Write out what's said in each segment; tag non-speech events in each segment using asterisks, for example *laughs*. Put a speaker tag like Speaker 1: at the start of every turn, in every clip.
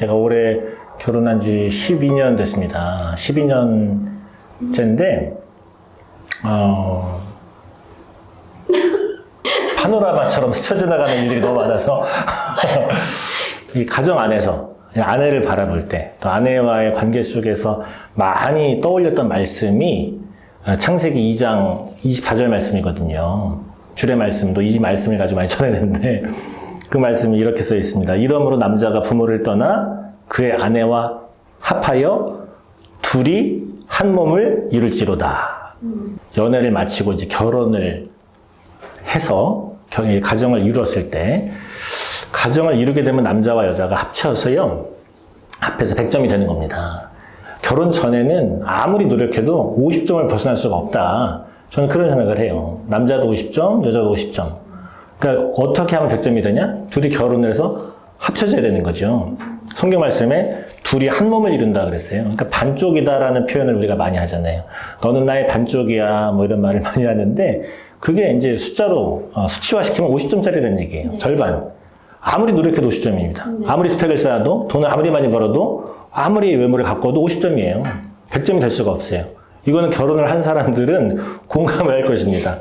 Speaker 1: 제가 올해 결혼한 지 12년 됐습니다. 12년째인데, 어, 파노라마처럼 스쳐 지나가는 일들이 너무 많아서, *laughs* 이 가정 안에서 아내를 바라볼 때, 또 아내와의 관계 속에서 많이 떠올렸던 말씀이 창세기 2장 24절 말씀이거든요. 줄의 말씀도 이 말씀을 가지고 많이 전했는데, 그 말씀이 이렇게 써 있습니다. 이러므로 남자가 부모를 떠나 그의 아내와 합하여 둘이 한 몸을 이룰지로다. 연애를 마치고 이제 결혼을 해서 겨- 가정을 이루었을 때 가정을 이루게 되면 남자와 여자가 합쳐서요 합해서 100점이 되는 겁니다. 결혼 전에는 아무리 노력해도 50점을 벗어날 수가 없다. 저는 그런 생각을 해요. 남자도 50점, 여자도 50점. 그러니까 어떻게 하면 100점이 되냐? 둘이 결혼을 해서 합쳐져야 되는 거죠. 성경 말씀에 둘이 한 몸을 이룬다 그랬어요. 그러니까 반쪽이다라는 표현을 우리가 많이 하잖아요. 너는 나의 반쪽이야 뭐 이런 말을 *laughs* 많이 하는데 그게 이제 숫자로 어, 수치화시키면 50점짜리라는 얘기예요. 절반. 아무리 노력해도 50점입니다. 아무리 스펙을 쌓아도 돈을 아무리 많이 벌어도 아무리 외모를 갖고도 50점이에요. 100점이 될 수가 없어요. 이거는 결혼을 한 사람들은 *laughs* 공감을 할 것입니다.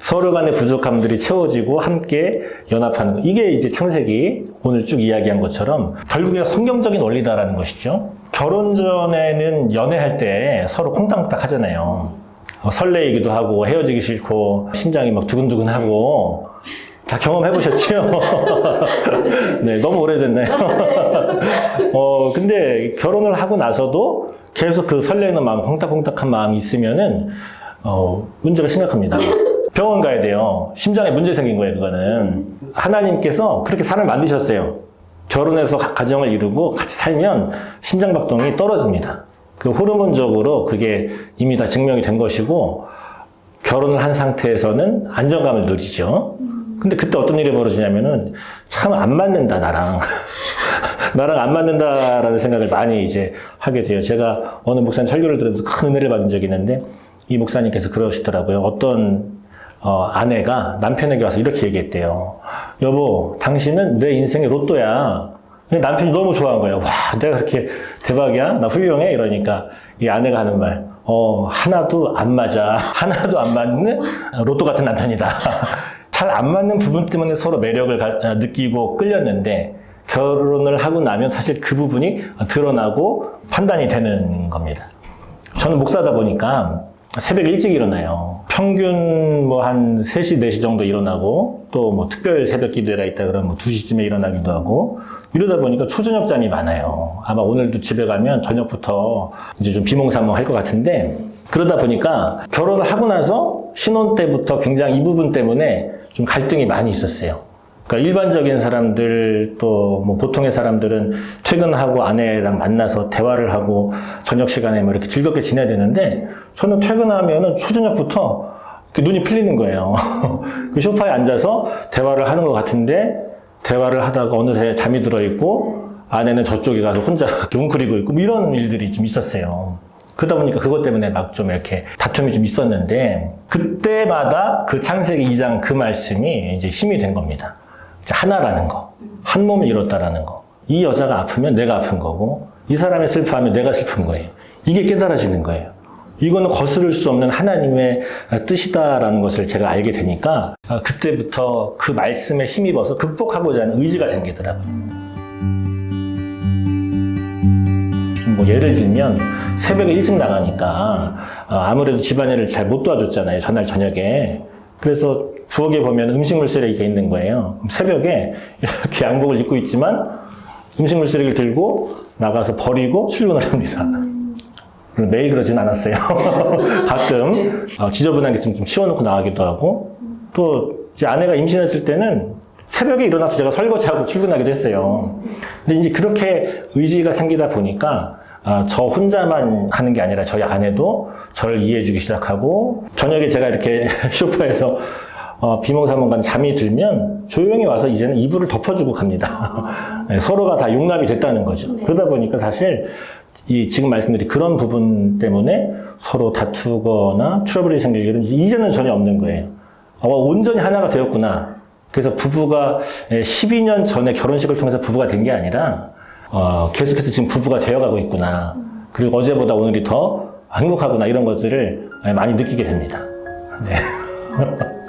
Speaker 1: 서로 간의 부족함들이 채워지고 함께 연합하는 거. 이게 이제 창세기 오늘 쭉 이야기한 것처럼 결국에 성경적인 원리다라는 것이죠. 결혼 전에는 연애할 때 서로 콩닥콩닥 하잖아요. 어, 설레이기도 하고 헤어지기 싫고 심장이 막 두근두근하고 다 경험해 보셨죠? *laughs* 네, 너무 오래됐네요. *laughs* 어, 근데 결혼을 하고 나서도 계속 그 설레는 마음, 콩닥콩닥한 마음이 있으면은 어, 문제가 심각합니다. 병원 가야 돼요. 심장에 문제 생긴 거예요, 그거는. 하나님께서 그렇게 사람을 만드셨어요. 결혼해서 가- 가정을 이루고 같이 살면 심장박동이 떨어집니다. 그 호르몬적으로 그게 이미 다 증명이 된 것이고, 결혼을 한 상태에서는 안정감을 누리죠. 근데 그때 어떤 일이 벌어지냐면은 참 안 맞는다, 나랑. *laughs* 나랑 안 맞는다라는 생각을 많이 이제 하게 돼요. 제가 어느 목사님 설교를 들으면서 큰 은혜를 받은 적이 있는데 이 목사님께서 그러시더라고요. 어떤 어, 아내가 남편에게 와서 이렇게 얘기했대요. 여보, 당신은 내 인생의 로또야. 남편이 너무 좋아한 거예요. 와, 내가 그렇게 대박이야? 나 훌륭해? 이러니까 이 아내가 하는 말, 어, 하나도 안 맞아. *laughs* 하나도 안 맞는 로또 같은 남편이다. *laughs* 잘 안 맞는 부분 때문에 서로 매력을 가- 느끼고 끌렸는데 결혼을 하고 나면 사실 그 부분이 드러나고 판단이 되는 겁니다. 저는 목사다 보니까 새벽에 일찍 일어나요. 평균 뭐 한 3시, 4시 정도 일어나고 또 뭐 특별 새벽 기도회가 있다 그러면 뭐 2시쯤에 일어나기도 하고 이러다 보니까 초저녁 잠이 많아요. 아마 오늘도 집에 가면 저녁부터 이제 좀 비몽사몽 할 것 같은데 그러다 보니까 결혼을 하고 나서 신혼 때부터 굉장히 이 부분 때문에 좀 갈등이 많이 있었어요. 그러니까 일반적인 사람들 또 뭐 보통의 사람들은 퇴근하고 아내랑 만나서 대화를 하고 저녁 시간에 뭐 이렇게 즐겁게 지내야 되는데 저는 퇴근하면은 초저녁부터 눈이 풀리는 거예요. *laughs* 그 소파에 앉아서 대화를 하는 것 같은데 대화를 하다가 어느새 잠이 들어 있고 아내는 저쪽에 가서 혼자 *laughs* 웅크리고 있고 뭐 이런 일들이 좀 있었어요. 그러다 보니까 그것 때문에 막 좀 이렇게 다툼이 좀 있었는데 그때마다 그 창세기 2장 그 말씀이 이제 힘이 된 겁니다. 하나라는 거, 한 몸을 이뤘다라는 거. 이 여자가 아프면 내가 아픈 거고 이 사람이 슬퍼하면 내가 슬픈 거예요. 이게 깨달아지는 거예요. 이거는 거스를 수 없는 하나님의 뜻이다라는 것을 제가 알게 되니까 아, 그때부터 그 말씀에 힘입어서 극복하고자 하는 의지가 생기더라고요. 뭐 예를 들면 새벽에 일찍 나가니까 어, 아무래도 집안일을 잘 못 도와줬잖아요 전날 저녁에 그래서 부엌에 보면 음식물 쓰레기가 있는 거예요. 새벽에 이렇게 양복을 입고 있지만 음식물 쓰레기를 들고 나가서 버리고 출근을 합니다. 매일 그러진 않았어요. *laughs* 가끔. 어, 지저분한 게 있으면 좀 치워놓고 나가기도 하고. 또 아내가 임신했을 때는 새벽에 일어나서 제가 설거지하고 출근하기도 했어요. 근데 이제 그렇게 의지가 생기다 보니까 아, 저 혼자만 하는 게 아니라 저희 아내도 저를 이해해주기 시작하고 저녁에 제가 이렇게 *laughs* 소파에서 어, 비몽사몽간 잠이 들면 조용히 와서 이제는 이불을 덮어주고 갑니다. *laughs* 네, 서로가 다 용납이 됐다는 거죠. 그러다 보니까 사실 이 지금 말씀드린 그런 부분 때문에 서로 다투거나 트러블이 생길 일은 이제는 전혀 없는 거예요. 어, 온전히 하나가 되었구나. 그래서 부부가 12년 전에 결혼식을 통해서 부부가 된 게 아니라 어, 계속해서 지금 부부가 되어가고 있구나. 그리고 어제보다 오늘이 더 행복하구나 이런 것들을 많이 느끼게 됩니다. 네. *laughs*